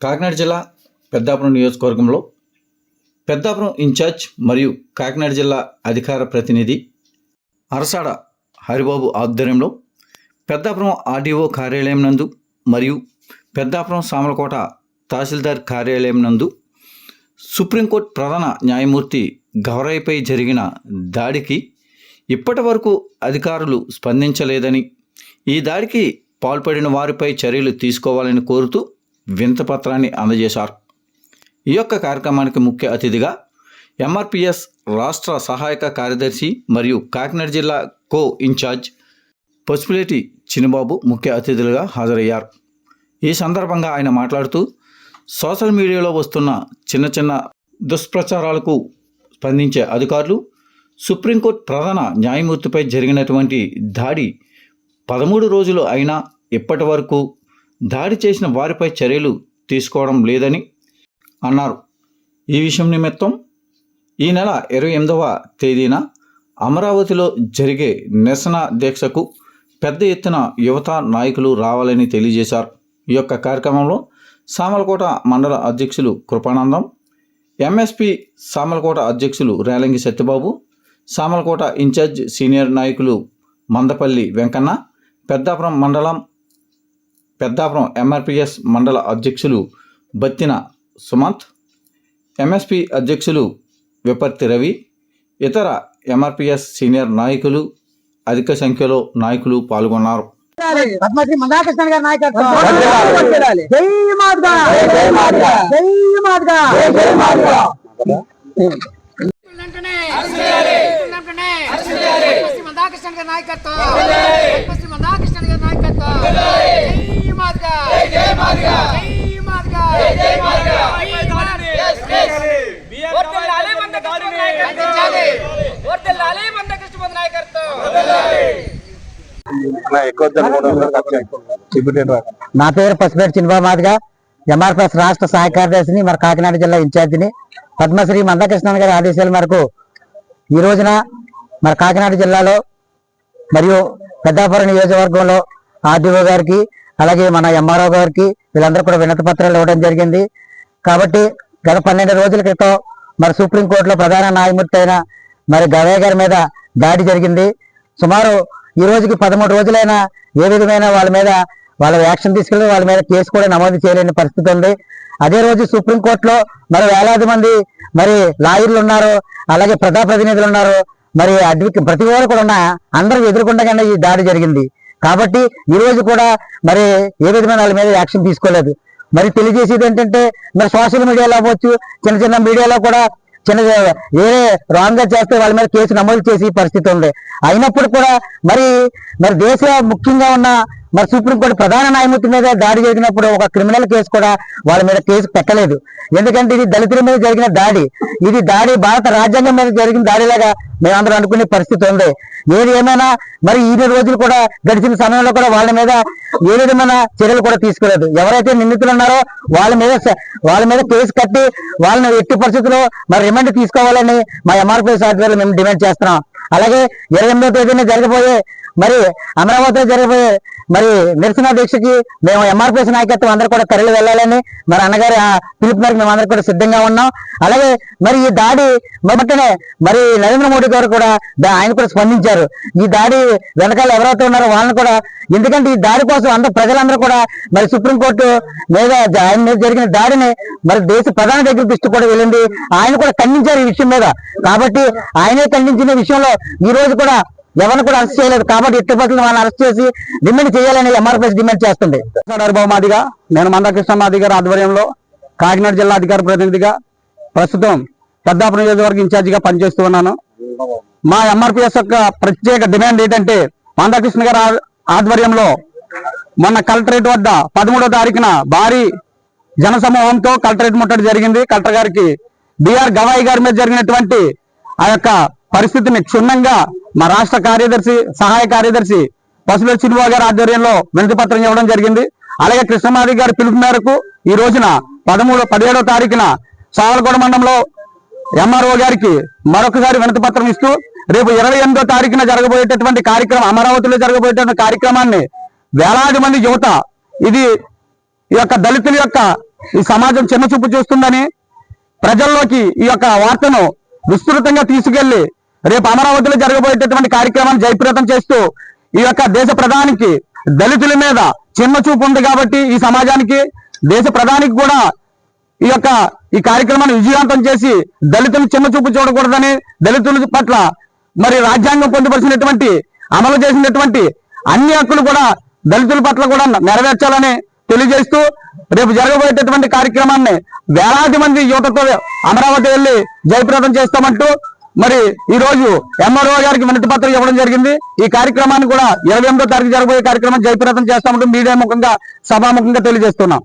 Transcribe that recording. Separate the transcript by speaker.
Speaker 1: కాకినాడ జిల్లా పెద్దాపురం నియోజకవర్గంలో పెద్దాపురం ఇన్ఛార్జ్ మరియు కాకినాడ జిల్లా అధికార ప్రతినిధి అరసాడ హరిబాబు ఆధ్వర్యంలో పెద్దాపురం ఆర్డీఓ కార్యాలయం నందు మరియు పెద్దాపురం సామలకోట తహసీల్దార్ కార్యాలయం నందు సుప్రీంకోర్టు ప్రధాన న్యాయమూర్తి గౌరయ్యపై జరిగిన దాడికి ఇప్పటి వరకు అధికారులు స్పందించలేదని ఈ దాడికి పాల్పడిన వారిపై చర్యలు తీసుకోవాలని కోరుతూ వింతపత్రాన్ని అందజేశారు. ఈ యొక్క కార్యక్రమానికి ముఖ్య అతిథిగా ఎంఆర్పిఎస్ రాష్ట్ర సహాయక కార్యదర్శి మరియు కాకినాడ జిల్లా కో ఇన్ఛార్జ్ పసుపులేటి చిన్నబాబు ముఖ్య అతిథులుగా హాజరయ్యారు. ఈ సందర్భంగా ఆయన మాట్లాడుతూ సోషల్ మీడియాలో వస్తున్న చిన్న చిన్న దుష్ప్రచారాలకు స్పందించే అధికారులు సుప్రీంకోర్టు ప్రధాన న్యాయమూర్తిపై జరిగినటువంటి దాడి పదమూడు రోజులు అయినా ఇప్పటి వరకు దాడి చేసిన వారిపై చర్యలు తీసుకోవడం లేదని అన్నారు. ఈ విషయం నిమిత్తం ఈ నెల ఇరవై ఎనిమిదవ తేదీన అమరావతిలో జరిగే నిరసన దీక్షకు పెద్ద ఎత్తున యువత నాయకులు రావాలని తెలియజేశారు. ఈ యొక్క కార్యక్రమంలో సామలకోట మండల అధ్యక్షులు కృపానందం ఎంఎస్పి సామలకోట అధ్యక్షులు Relangi Satyababu Samalkot in charge senior నాయకులు మందపల్లి వెంకన్న పెద్దాపురం మండలం పెద్దాపురం ఎంఆర్పిఎస్ మండల అధ్యక్షులు బత్తిన సుమంత్ ఎంఎస్పి అధ్యక్షులు విపర్తి రవి ఇతర ఎంఆర్పిఎస్ సీనియర్ నాయకులు అధిక సంఖ్యలో నాయకులు పాల్గొన్నారు.
Speaker 2: పద్మశ్రీ మందాకృష్ణ గారి నాయకత్వం. జై
Speaker 3: జై
Speaker 4: మందాకృష్ణ మందాకృష్ణ గారి నాయకత్వం
Speaker 2: నా పేరు పసిపేట చిన్నబాబు మాదిగా ఎంఆర్ఎస్ రాష్ట్ర సహాయ కార్యదర్శిని మరి కాకినాడ జిల్లా ఇన్ఛార్జిని పద్మశ్రీ మందకృష్ణ గారి ఆదేశాల మేరకు ఈ రోజున మరి కాకినాడ జిల్లాలో మరియు పెద్దాపురం నియోజకవర్గంలో ఆర్డీఓ గారికి అలాగే మన ఎంఆర్ఓ గారికి వీళ్ళందరూ కూడా వినతి పత్రాలు ఇవ్వడం జరిగింది. కాబట్టి గత పన్నెండు రోజుల క్రితం మరి సుప్రీంకోర్టులో ప్రధాన న్యాయమూర్తి అయిన మరి గవయ్య గారి మీద దాడి జరిగింది. సుమారు ఈ రోజుకి పదమూడు రోజులైనా ఏ విధమైన వాళ్ళ మీద వాళ్ళ యాక్షన్ తీసుకెళ్ళి వాళ్ళ మీద కేసు కూడా నమోదు చేయలేని పరిస్థితి ఉంది. అదే రోజు సుప్రీంకోర్టులో మరి వేలాది మంది మరి లాయర్లు ఉన్నారు. అలాగే ప్రజాప్రతినిధులు ఉన్నారు. మరి అడ్వకేట్ ప్రతి కూడా ఉన్న అందరూ ఎదుర్కొండగానే ఈ దాడి జరిగింది. కాబట్టి ఈ రోజు కూడా మరి ఏ విధమైన వాళ్ళ మీద యాక్షన్ తీసుకోలేదు. మరి తెలియజేసేది ఏంటంటే మరి సోషల్ మీడియాలో అవ్వచ్చు చిన్న చిన్న మీడియాలో కూడా చిన్న వేరే రాంగ్గా చేస్తే వాళ్ళ మీద కేసు నమోదు చేసే పరిస్థితి ఉంది. అయినప్పుడు కూడా మరి మరి దేశ ముఖ్యంగా ఉన్న మరి సుప్రీంకోర్టు ప్రధాన న్యాయమూర్తి మీద దాడి జరిగినప్పుడు ఒక క్రిమినల్ కేసు కూడా వాళ్ళ మీద కేసు పెట్టలేదు. ఎందుకంటే ఇది దళితుల మీద జరిగిన దాడి. ఇది దాడి భారత రాజ్యాంగం మీద జరిగిన దాడిలాగా మేమందరం అనుకునే పరిస్థితి ఉంది. ఏది ఏమైనా మరి ఈ రోజులు కూడా గడిచిన సమయంలో కూడా వాళ్ళ మీద ఏ విధమైన చర్యలు కూడా తీసుకోలేదు. ఎవరైతే నిందితులు ఉన్నారో వాళ్ళ మీద వాళ్ళ మీద కేసు కట్టి వాళ్ళని ఎట్టి పరిస్థితుల్లో మరి రిమాండ్ తీసుకోవాలని మా ఎంఆర్పీ ఆధ్వర్యంలో మేము డిమాండ్ చేస్తున్నాం. అలాగే ఇరవై ఎనిమిదో తేదీన జరగబోయే మరి అమరావతిలో జరిగిపోయే మరి నిరసన దీక్షకి మేము ఎంఆర్పిఎస్ నాయకత్వం అందరూ కూడా తరలి వెళ్ళాలని మరి అన్నగారి ఆ పిలుపు మేరకు మేము అందరూ కూడా సిద్ధంగా ఉన్నాం. అలాగే మరి ఈ దాడి మొదటనే మరి నరేంద్ర మోడీ గారు కూడా ఆయన కూడా స్పందించారు. ఈ దాడి వెనకాల ఎవరైతే ఉన్నారో వాళ్ళని కూడా ఎందుకంటే ఈ దాడి కోసం అందరు ప్రజలందరూ కూడా మరి సుప్రీంకోర్టు మీద ఆయన మీద జరిగిన దాడిని మరి దేశ ప్రధాని దగ్గర దృష్టి కూడా వెళ్ళింది. ఆయన కూడా ఖండించారు ఈ విషయం మీద. కాబట్టి ఆయనే ఖండించిన విషయంలో ఈ రోజు కూడా ఎవరిని కూడా అరెస్ట్ చేయలేదు కాబట్టి ఎట్టి పట్ల వాళ్ళని అరెస్ట్ చేసి డిమాండ్ చేయాలని ఎంఆర్పీఎస్ డిమాండ్ చేస్తుంది.
Speaker 3: అనుభవం మాదిగా నేను మందకృష్ణ మాది గారి ఆధ్వర్యంలో కాకినాడ జిల్లా అధికార ప్రతినిధిగా ప్రస్తుతం పెద్దాపురం నియోజకవర్గ ఇన్ఛార్జిగా పనిచేస్తూ ఉన్నాను. మా ఎంఆర్పిఎస్ యొక్క ప్రత్యేక డిమాండ్ ఏంటంటే మందకృష్ణ గారి ఆధ్వర్యంలో మొన్న కలెక్టరేట్ వద్ద పదమూడో తారీఖున భారీ జనసమూహంతో కలెక్టరేట్ ముట్టడి జరిగింది. కలెక్టర్ గారికి బిఆర్ గవాయి గారి మీద జరిగినటువంటి ఆ యొక్క పరిస్థితిని క్షుణ్ణంగా మా రాష్ట్ర కార్యదర్శి సహాయ కార్యదర్శి పసుల చిరుబాబు గారి ఆధ్వర్యంలో వినతి పత్రం ఇవ్వడం జరిగింది. అలాగే కృష్ణమాది గారి పిలుపు మేరకు ఈ రోజున పదమూడు పదిహేడో తారీఖున సావలగూడ మండలంలో ఎంఆర్ఓ గారికి మరొకసారి వినతి పత్రం ఇస్తూ రేపు ఇరవై ఎనిమిదో తారీఖున జరగబోయేటటువంటి కార్యక్రమం అమరావతిలో జరగబోయేటటువంటి కార్యక్రమాన్ని వేలాది మంది యువత ఇది ఈ యొక్క దళితుల యొక్క ఈ సమాజం చిన్నచూపు చూస్తుందని ప్రజల్లోకి ఈ యొక్క వార్తను విస్తృతంగా తీసుకెళ్ళి రేపు అమరావతిలో జరగబోయేటటువంటి కార్యక్రమాన్ని జయప్రదం చేస్తూ ఈ యొక్క దేశ ప్రధానికి దళితుల మీద చిన్న చూపు ఉంది కాబట్టి ఈ సమాజానికి దేశ ప్రధానికి కూడా ఈ యొక్క ఈ కార్యక్రమాన్ని విజయవంతం చేసి దళితులు చిన్న చూపు చూడకూడదని దళితుల పట్ల మరి రాజ్యాంగం పొందుపరిచినటువంటి అమలు చేసినటువంటి అన్ని హక్కులు కూడా దళితుల పట్ల కూడా నెరవేర్చాలని తెలియజేస్తూ రేపు జరగబోయేటటువంటి కార్యక్రమాన్ని వేలాది మంది యువతతో అమరావతి వెళ్ళి జయప్రదం చేస్తామంటూ మరి ఈ రోజు ఎంఆర్ఓ గారికి వినతి పత్రం ఇవ్వడం జరిగింది. ఈ కార్యక్రమాన్ని కూడా ఇరవై ఎనిమిదో తారీఖు జరగబోయే కార్యక్రమం జయప్రదం చేస్తామంటూ మీడియా ముఖంగా సభాముఖంగా తెలియజేస్తున్నాం.